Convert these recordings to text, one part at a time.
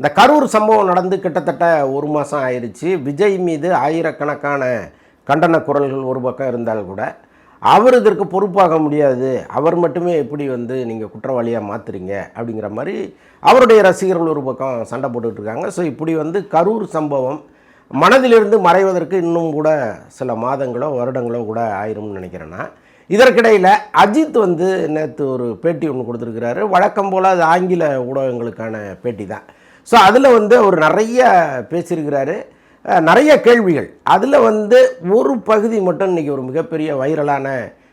இந்த கரூர் சம்பவம் நடந்து கிட்டத்தட்ட ஒரு மாதம் ஆயிடுச்சு விஜய் மீது ஆயிரக்கணக்கான கண்டன குரல்கள் ஒரு பக்கம் இருந்தால் கூட அவர் இதற்கு பொறுப்பாக முடியாது. அவர் மட்டுமே எப்படி வந்து நீங்கள் குற்றவாளியாக மாற்றுறீங்க அப்படிங்கிற மாதிரி அவருடைய ரசிகர்கள் ஒரு பக்கம் சண்டை போட்டுக்கிட்டு இருக்காங்க. ஸோ இப்படி வந்து கரூர் சம்பவம் மனதிலிருந்து மறைவதற்கு இன்னும் கூட சில மாதங்களோ வருடங்களோ கூட ஆயிரும்னு நினைக்கிறேன்னா இதற்கிடையில் அஜித் வந்து நேற்று ஒரு பேட்டி ஒன்று கொடுத்துருக்கிறாரு. வழக்கம் போல் அது ஆங்கில ஊடகங்களுக்கான பேட்டி தான் ஸோ அதில் வந்து அவர் நிறைய பேசியிருக்கிறாரு. நிறைய கேள்விகள். அதில் வந்து ஒரு பகுதி மட்டும் இன்றைக்கி ஒரு மிகப்பெரிய வைரலான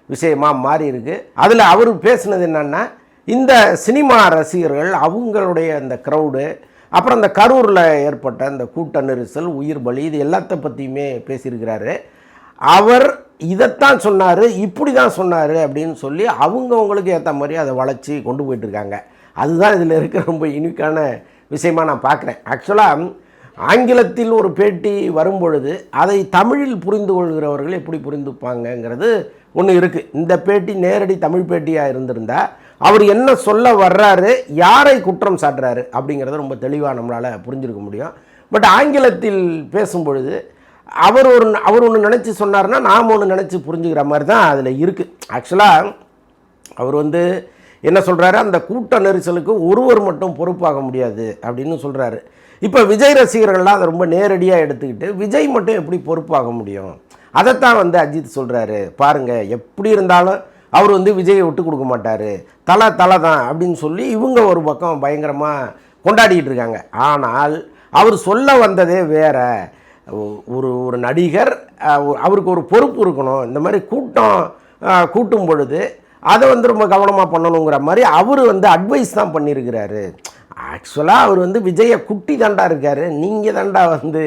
விஷயமாக மாறியிருக்கு. அதில் அவர் பேசுனது என்னென்னா இந்த சினிமா ரசிகர்கள் அவங்களுடைய அந்த க்ரௌடு அப்புறம் இந்த கரூரில் ஏற்பட்ட அந்த கூட்ட நெரிசல் உயிர் பலி இது எல்லாத்த பற்றியுமே பேசியிருக்கிறாரு. அவர் இதைத்தான் சொன்னார் இப்படி தான் சொன்னார் அப்படின்னு சொல்லி அவங்கவுங்களுக்கு ஏற்ற மாதிரி அதை வளைச்சி கொண்டு போயிட்டுருக்காங்க அதுதான் இதில் இருக்க ரொம்ப யூனிக்கான விஷயமாக நான் பார்க்குறேன். ஆக்சுவலாக ஆங்கிலத்தில் ஒரு பேட்டி வரும்பொழுது அதை தமிழில் புரிந்து கொள்கிறவர்கள் எப்படி புரிந்துப்பாங்கங்கிறது ஒன்று இருக்குது இந்த பேட்டி நேரடி தமிழ் பேட்டியாக இருந்திருந்தால் அவர் என்ன சொல்ல வர்றாரு யாரை குற்றம் சாட்டுறாரு அப்படிங்கிறத ரொம்ப தெளிவாக நம்மளால் புரிஞ்சிருக்க முடியும். பட் ஆங்கிலத்தில் பேசும் பொழுது அவர் ஒரு அவர் ஒன்று நினச்சி சொன்னார்னா நாம் ஒன்று நினச்சி புரிஞ்சுக்கிற மாதிரி தான் அதில் இருக்குது ஆக்சுவலாக அவர் வந்து என்ன சொல்கிறாரு அந்த கூட்ட நெரிசலுக்கு ஒருவர் மட்டும் பொறுப்பாக முடியாது அப்படின்னு சொல்கிறாரு இப்போ விஜய் ரசிகர்கள்லாம் அதை ரொம்ப நேரடியாக எடுத்துக்கிட்டு விஜய் மட்டும் எப்படி பொறுப்பாக முடியும்? அதைத்தான் வந்து அஜித் சொல்கிறாரு பாருங்கள் எப்படி இருந்தாலும் அவர் வந்து விஜயை விட்டு கொடுக்க மாட்டார். தலை தலை தான் அப்படின்னு சொல்லி இவங்க ஒரு பக்கம் பயங்கரமாக கொண்டாடிக்கிட்டு இருக்காங்க. ஆனால் அவர் சொல்ல வந்ததே வேற. ஒரு ஒரு நடிகர் அவருக்கு ஒரு பொறுப்பு இருக்கணும். இந்த மாதிரி கூட்டம் கூட்டும் பொழுது அதை வந்து ரொம்ப கவனமாக பண்ணணுங்கிற மாதிரி அவர் வந்து அட்வைஸ் தான் பண்ணியிருக்கிறாரு. ஆக்சுவலாக அவர் வந்து விஜயை குட்டி தாண்டா இருக்கார். நீங்கள் தாண்டா வந்து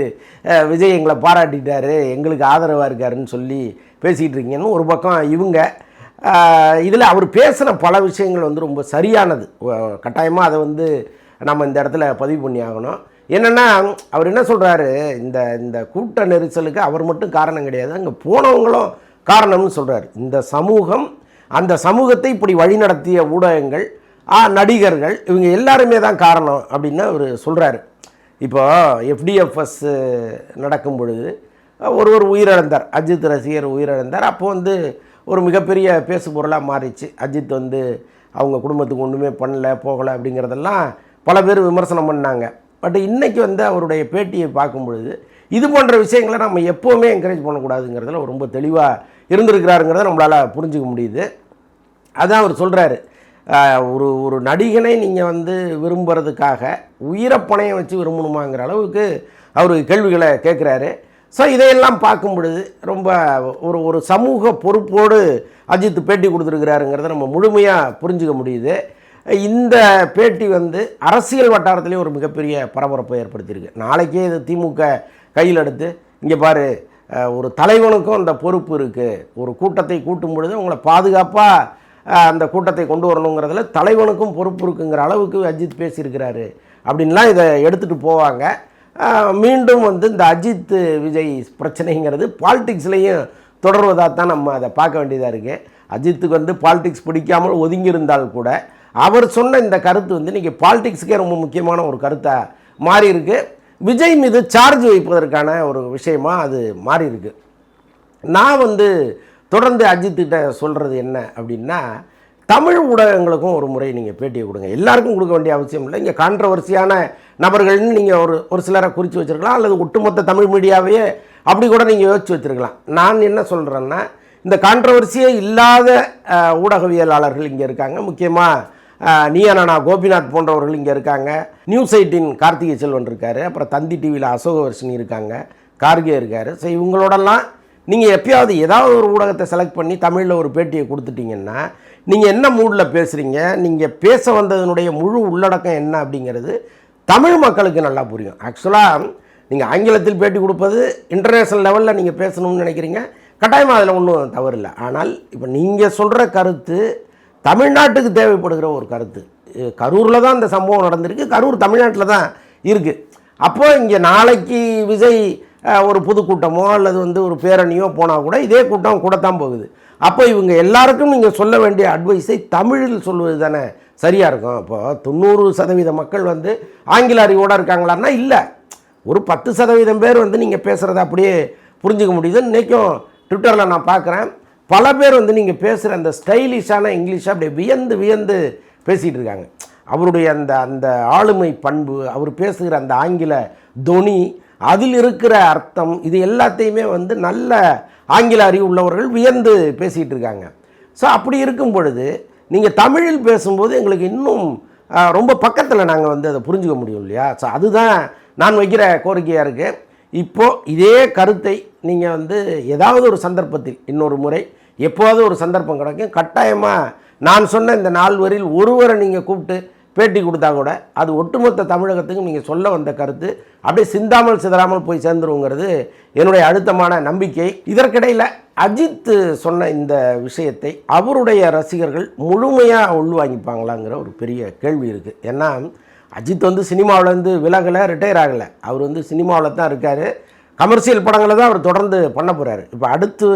விஜய் எங்களை பாராட்டிட்டாரு. எங்களுக்கு ஆதரவாக இருக்காருன்னு சொல்லி பேசிகிட்டு இருக்கீங்கன்னு ஒரு பக்கம் இவங்க. இதில் அவர் பேசின பல விஷயங்கள் வந்து ரொம்ப சரியானது. கட்டாயமாக அதை வந்து நம்ம இந்த இடத்துல பதிவு பண்ணி ஆகணும். என்னென்னா அவர் என்ன சொல்கிறாரு இந்த இந்த கூட்ட நெரிசலுக்கு அவர் மட்டும் காரணம் கிடையாது. அங்கே போனவங்களும் காரணம்னு சொல்கிறார் இந்த சமூகம் அந்த சமூகத்தை இப்படி வழிநடத்திய ஊடகங்கள் நடிகர்கள் இவங்க எல்லாருமே தான் காரணம் அப்படின்னு அவர் சொல்கிறாரு இப்போ எஃப்டிஎஃப்எஸ் நடக்கும் பொழுது ஒருவர் உயிரிழந்தார். அஜித் ரசிகர் உயிரிழந்தார். அப்போது வந்து ஒரு மிகப்பெரிய பேசு பொருளாக மாறிச்சு. அஜித் வந்து அவங்க குடும்பத்துக்கு ஒன்றுமே பண்ணலை போகலை அப்படிங்கிறதெல்லாம் பல பேர் விமர்சனம் பண்ணாங்க. பட் இன்றைக்கி வந்து அவருடைய பேட்டியை பார்க்கும் பொழுது இது போன்ற விஷயங்களை நம்ம எப்போவுமே என்கரேஜ் பண்ணக்கூடாதுங்கிறதுல ரொம்ப தெளிவாக இருந்திருக்கிறாருங்கிறத நம்மளால் புரிஞ்சுக்க முடியுது. அதான் அவர் சொல்கிறாரு ஒரு ஒரு நடிகனை நீங்கள் வந்து விரும்புகிறதுக்காக உயிரை பணையம் வச்சு விரும்பணுமாங்கிற அளவுக்கு அவர் கேள்விகளை கேட்குறாரு ஸோ இதையெல்லாம் பார்க்கும் பொழுது ரொம்ப ஒரு ஒரு சமூக பொறுப்போடு அஜித் பேட்டி கொடுத்துருக்கிறாருங்கிறத நம்ம முழுமையாக புரிஞ்சுக்க முடியுது. இந்த பேட்டி வந்து அரசியல் வட்டாரத்திலேயே ஒரு மிகப்பெரிய பரபரப்பை ஏற்படுத்தியிருக்கு. நாளைக்கே இது திமுக கையில் எடுத்து இங்கே பாரு ஒரு தலைவனுக்கும் அந்த பொறுப்பு இருக்குது ஒரு கூட்டத்தை கூட்டும் பொழுது உங்களை பாதுகாப்பாக அந்த கூட்டத்தை கொண்டு வரணுங்கிறதுல தலைவனுக்கும் பொறுப்பு இருக்குங்கிற அளவுக்கு அஜித் பேசியிருக்கிறாரு. அப்படின்லாம் இதை எடுத்துகிட்டு போவாங்க. மீண்டும் வந்து இந்த அஜித் விஜய் பிரச்சனைங்கிறது பாலிடிக்ஸ்லேயும் தொடர்வதாக தான் நம்ம அதை பார்க்க வேண்டியதாக இருக்குது அஜித்துக்கு வந்து பாலிடிக்ஸ் பிடிக்காமல் ஒதுங்கி இருந்தால் கூட அவர் சொன்ன இந்த கருத்து வந்து இன்றைக்கி பாலிடிக்ஸுக்கே ரொம்ப முக்கியமான ஒரு கருத்தாக மாறியிருக்கு. விஜய் மீது சார்ஜ் வைப்பதற்கான ஒரு விஷயமா அது மாறி இருக்கு நான் வந்து தொடர்ந்து அஜித்திட்ட சொல்கிறது என்ன அப்படின்னா தமிழ் ஊடகங்களுக்கும் ஒரு முறை நீங்கள் பேட்டியை கொடுங்க. எல்லாருக்கும் கொடுக்க வேண்டிய அவசியம் இல்லை. இங்கே கான்ட்ரவர்சியான நபர்கள்னு நீங்கள் ஒரு ஒரு சிலரை குறித்து வச்சுருக்கலாம். அல்லது ஒட்டுமொத்த தமிழ் மீடியாவையே அப்படி கூட நீங்கள் யோசிச்சு வச்சுருக்கலாம். நான் என்ன சொல்கிறேன்னா இந்த கான்ட்ரவர்சியே இல்லாத ஊடகவியலாளர்கள் இங்கே இருக்காங்க. முக்கியமாக நீயானா கோபிநாத் போன்றவர்கள் இங்கே இருக்காங்க. நியூஸ் எயிட்டின் கார்த்திகை செல்வன் இருக்கார். அப்புறம் தந்தி டிவியில் அசோகவர்ஷினி இருக்காங்க. கார்கே இருக்கார். ஸோ இவங்களோடலாம் நீங்கள் எப்பயாவது ஏதாவது ஒரு ஊடகத்தை செலக்ட் பண்ணி தமிழில் ஒரு பேட்டியை கொடுத்துட்டீங்கன்னா நீங்கள் என்ன மூடில் பேசுகிறீங்க நீங்கள் பேச வந்ததனுடைய முழு உள்ளடக்கம் என்ன அப்படிங்கிறது தமிழ் மக்களுக்கு நல்லா புரியும். ஆக்சுவலாக நீங்கள் ஆங்கிலத்தில் பேட்டி கொடுப்பது இன்டர்நேஷ்னல் லெவலில் நீங்கள் பேசணும்னு நினைக்கிறீங்க. கட்டாயமாக அதில் ஒன்றும் தவறில்லை. ஆனால் இப்போ நீங்கள் சொல்கிற கருத்து தமிழ்நாட்டுக்கு தேவைப்படுகிற ஒரு கருத்து. கரூரில் தான் இந்த சம்பவம் நடந்திருக்கு. கரூர் தமிழ்நாட்டில் தான் இருக்குது அப்போது இங்கே நாளைக்கு விஜய் ஒரு பொதுக்கூட்டமோ அல்லது வந்து ஒரு பேரணியோ போனால் கூட இதே கூட்டம் கூடத்தான் போகுது. அப்போ இவங்க எல்லாருக்கும் நீங்கள் சொல்ல வேண்டிய அட்வைஸை தமிழில் சொல்வது தானே சரியாக இருக்கும். இப்போ தொண்ணூறு சதவீத மக்கள் வந்து ஆங்கில அறிவோடு இருக்காங்களான்னா இல்லை. ஒரு பத்து சதவீதம் பேர் வந்து நீங்கள் பேசுகிறத அப்படியே புரிஞ்சுக்க முடியுது இன்றைக்கும் ட்விட்டரில் நான் பார்க்குறேன் பல பேர் வந்து நீங்கள் பேசுகிற அந்த ஸ்டைலிஷான இங்கிலீஷாக அப்படியே வியந்து வியந்து பேசிகிட்டு இருக்காங்க. அவருடைய அந்த அந்த ஆளுமை பண்பு அவர் பேசுகிற அந்த ஆங்கில தொனி அதில் இருக்கிற அர்த்தம் இது எல்லாத்தையுமே வந்து நல்ல ஆங்கில அறிவு உள்ளவர்கள் வியந்து பேசிகிட்டு இருக்காங்க. ஸோ அப்படி இருக்கும் பொழுது நீங்கள் தமிழில் பேசும்போது எங்களுக்கு இன்னும் ரொம்ப பக்கத்தில் நாங்கள் வந்து அதை புரிஞ்சுக்க முடியும் இல்லையா? ஸோ அதுதான் நான் வைக்கிற கோரிக்கையாக இருக்குது இப்போது இதே கருத்தை நீங்கள் வந்து ஏதாவது ஒரு சந்தர்ப்பத்தில் இன்னொரு முறை எப்போது ஒரு சந்தர்ப்பம் கிடைக்கும். கட்டாயமாக நான் சொன்ன இந்த நால்வரில் ஒருவரை நீங்கள் கூப்பிட்டு பேட்டி கொடுத்தா கூட அது ஒட்டுமொத்த தமிழகத்துக்கும் நீங்கள் சொல்ல வந்த கருத்து. அப்படியே சிந்தாமல் சிதறாமல் போய் சேர்ந்துருங்கிறது என்னுடைய அழுத்தமான நம்பிக்கை. இதற்கிடையில் அஜித் சொன்ன இந்த விஷயத்தை அவருடைய ரசிகர்கள் முழுமையாக உள்வாங்கிப்பாங்களாங்கிற ஒரு பெரிய கேள்வி இருக்குது ஏன்னா அஜித் வந்து சினிமாவிலேருந்து விலகலை ரிட்டையர் ஆகலை. அவர் வந்து சினிமாவில் தான் இருக்கார். கமர்ஷியல் படங்களை தான் அவர் தொடர்ந்து பண்ண போகிறாரு இப்போ அடுத்து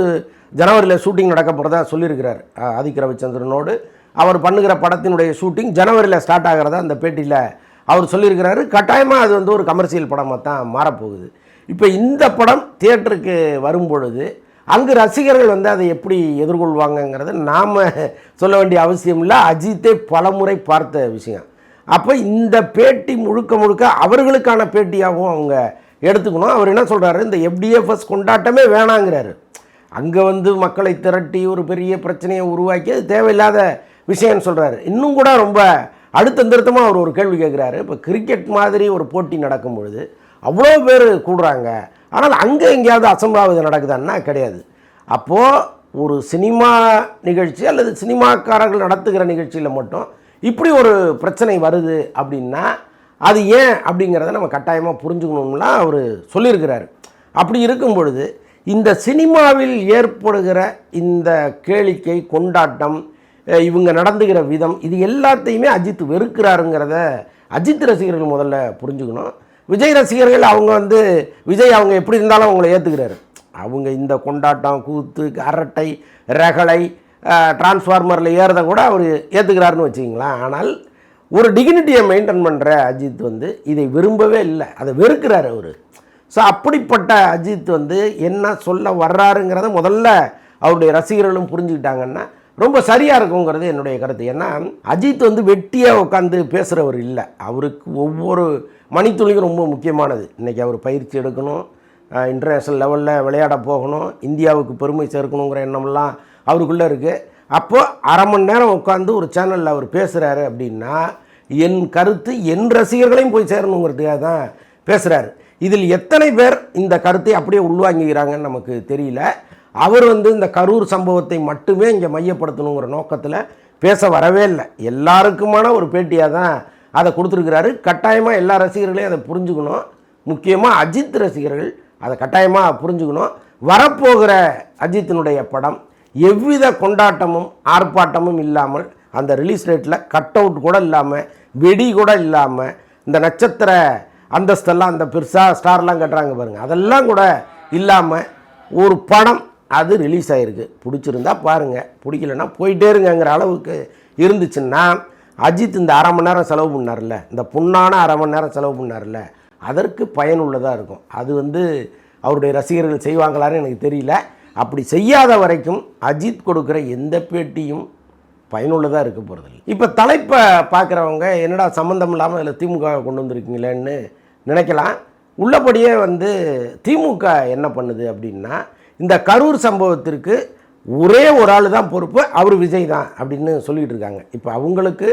ஜனவரியில் ஷூட்டிங் நடக்க போகிறதா சொல்லியிருக்கிறார் அஹ் ஆதிக் ரவிச்சந்திரனோடு. அவர் பண்ணுகிற படத்தினுடைய ஷூட்டிங் ஜனவரியில் ஸ்டார்ட் ஆகிறதா அந்த பேட்டியில் அவர் சொல்லியிருக்கிறாரு. கட்டாயமாக அது வந்து ஒரு கமர்ஷியல் படமாக தான் மாறப்போகுது. இப்போ இந்த படம் தியேட்டருக்கு வரும்பொழுது அங்கு ரசிகர்கள் வந்து அதை எப்படி எதிர்கொள்வாங்கங்கிறத நாம் சொல்ல வேண்டிய அவசியம் இல்லை. அஜித்தே பலமுறை பார்த்த விஷயம். அப்போ இந்த பேட்டி முழுக்க முழுக்க அவர்களுக்கான பேட்டியாகவும் அவங்க எடுத்துக்கணும். அவர் என்ன சொல்கிறாரு இந்த எஃப்டிஎஃப்எஸ் கொண்டாட்டமே வேணாங்கிறாரு. அங்கே வந்து மக்களை திரட்டி ஒரு பெரிய பிரச்சனையை உருவாக்கி அது தேவையில்லாத விஷயம்னு சொல்கிறாரு இன்னும் கூட ரொம்ப அழுத்தம் திருத்தமாக அவர் ஒரு கேள்வி கேட்குறாரு இப்போ கிரிக்கெட் மாதிரி ஒரு போட்டி நடக்கும் பொழுது அவ்வளோ பேர் கூடுறாங்க. ஆனால் அங்கே எங்கேயாவது அசம்பாவிதம் நடக்குதான்னா கிடையாது. அப்போது ஒரு சினிமா நிகழ்ச்சி அல்லது சினிமாக்காரர்கள் நடத்துகிற நிகழ்ச்சியில் மட்டும் இப்படி ஒரு பிரச்சனை வருது அப்படின்னா அது ஏன் அப்படிங்கிறத நம்ம கட்டாயமாக புரிஞ்சுக்கணும்லாம் அவர் சொல்லியிருக்கிறாரு. அப்படி இருக்கும் பொழுது இந்த சினிமாவில் ஏற்படுகிற இந்த கேளிக்கை கொண்டாட்டம் இவங்க நடந்துகிற விதம் இது எல்லாத்தையுமே அஜித் வெறுக்கிறாருங்கிறத அஜித் ரசிகர்கள் முதல்ல புரிஞ்சுக்கணும். விஜய் ரசிகர்கள் அவங்க வந்து விஜய் அவங்க எப்படி இருந்தாலும் அவங்கள ஏற்றுக்கிறாரு அவங்க இந்த கொண்டாட்டம் கூத்து அரட்டை ரகளை டிரான்ஸ்ஃபார்மரில் ஏறதை கூட அவர் ஏற்றுக்கிறாருன்னு வச்சுக்கிங்களேன். ஆனால் ஒரு டிகினிட்டியை மெயின்டைன் பண்ணுற அஜித் வந்து இதை விரும்பவே இல்லை. அதை வெறுக்கிறார் அவர். ஸோ அப்படிப்பட்ட அஜித் வந்து என்ன சொல்ல வர்றாருங்கிறத முதல்ல அவருடைய ரசிகர்களும் புரிஞ்சுக்கிட்டாங்கன்னா ரொம்ப சரியாக இருக்குங்கிறது என்னுடைய கருத்து. ஏன்னா அஜித் வந்து வெட்டியாக உட்காந்து பேசுகிறவர் இல்லை. அவருக்கு ஒவ்வொரு மணித்துளியும் ரொம்ப முக்கியமானது. இன்றைக்கி அவர் பயிற்சி எடுக்கணும் இன்டர்நேஷ்னல் லெவலில் விளையாட போகணும் இந்தியாவுக்கு பெருமை சேர்க்கணுங்கிற எண்ணம்லாம் அவருக்குள்ளே இருக்குது அப்போது அரை மணி நேரம் உட்காந்து ஒரு சேனலில் அவர் பேசுகிறாரு அப்படின்னா என் கருத்து என் ரசிகர்களையும் போய் சேரணுங்கிறதுக்காக தான் பேசுகிறாரு இதில் எத்தனை பேர் இந்த கருத்தை அப்படியே உள்வாங்கிக்கிறாங்கன்னு நமக்கு தெரியல. அவர் வந்து இந்த கரூர் சம்பவத்தை மட்டுமே இங்கே மையப்படுத்தணுங்கிற நோக்கத்தில் பேச வரவே இல்லை. எல்லாருக்குமான ஒரு பேட்டியாக தான் அதை கொடுத்துருக்கிறாரு. கட்டாயமாக எல்லா ரசிகர்களையும் அதை புரிஞ்சுக்கணும். முக்கியமாக அஜித் ரசிகர்கள் அதை கட்டாயமாக புரிஞ்சுக்கணும். வரப்போகிற அஜித்தினுடைய படம் எவ்வித கொண்டாட்டமும் ஆர்ப்பாட்டமும் இல்லாமல் அந்த ரிலீஸ் ரேட்டில் கட் அவுட் கூட இல்லாமல் வெடி கூட இல்லாமல் இந்த நட்சத்திர அந்தஸ்தெல்லாம் அந்த பெருசாக ஸ்டார்லாம் கட்டுறாங்க பாருங்கள் அதெல்லாம் கூட இல்லாமல் ஒரு படம் அது ரிலீஸ் ஆகிருக்கு பிடிச்சிருந்தா பாருங்கள் பிடிக்கலன்னா போயிட்டே இருங்கங்கிற அளவுக்கு இருந்துச்சுன்னா அஜித் இந்த அரை மணி நேரம் செலவு பண்ணார்ல இந்த புண்ணான அரை மணி நேரம் செலவு பண்ணார்ல அதற்கு பயனுள்ளதாக இருக்கும். அது வந்து அவருடைய ரசிகர்கள் செய்வாங்களான்னு எனக்கு தெரியல. அப்படி செய்யாத வரைக்கும் அஜித் கொடுக்குற எந்த பேட்டியும் பயனுள்ளதாக இருக்க போகிறதில்ல இப்போ தலைப்பை பார்க்குறவங்க என்னடா சம்மந்தம் இல்லாமல் அதில் திமுக கொண்டு வந்திருக்கீங்களேன்னு நினைக்கலாம். உள்ளபடியே வந்து திமுக என்ன பண்ணுது அப்படின்னா இந்த கரூர் சம்பவத்திற்கு ஒரே ஒரு ஆள் தான் பொறுப்பு அவர் விஜய் தான் அப்படின்னு சொல்லிகிட்டு இருக்காங்க. இப்போ அவங்களுக்கு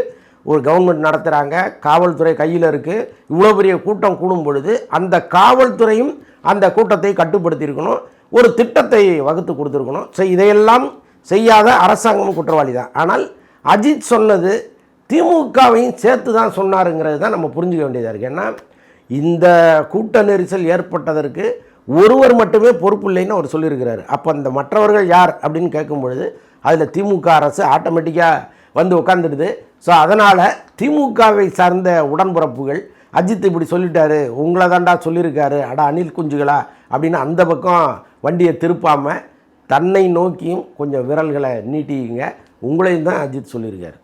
ஒரு கவர்மெண்ட் நடத்துகிறாங்க காவல்துறை கையில் இருக்குது இவ்வளோ பெரிய கூட்டம் கூடும் பொழுது அந்த காவல்துறையும் அந்த கூட்டத்தை கட்டுப்படுத்தியிருக்கணும் ஒரு திட்டத்தை வகுத்து கொடுத்துருக்கணும். ஸோ இதையெல்லாம் செய்யாத அரசாங்கமும் குற்றவாளி தான் ஆனால் அஜித் சொன்னது திமுகவையும் சேர்த்து தான் சொன்னாருங்கிறது தான் நம்ம புரிஞ்சுக்க வேண்டியதாக இருக்குது ஏன்னா இந்த கூட்ட நெரிசல் ஏற்பட்டதற்கு ஒருவர் மட்டுமே பொறுப்பு இல்லைன்னு அவர் சொல்லியிருக்கிறாரு. அப்போ அந்த மற்றவர்கள் யார் அப்படின்னு கேட்கும் பொழுது அதில் திமுக அரசு ஆட்டோமேட்டிக்காக வந்து உட்காந்துடுது ஸோ அதனால் திமுகவை சார்ந்த உடன்பிறப்புகள் அஜித் இப்படி சொல்லிட்டாரு உங்களை தாண்டா சொல்லியிருக்காரு அடா அணில் குஞ்சுகளா அப்படின்னு அந்த பக்கம் வண்டியை திருப்பாமல் தன்னை நோக்கியும் கொஞ்சம் விரல்களை நீட்டிங்க உங்களையும் தான் அஜித் சொல்லியிருக்காரு.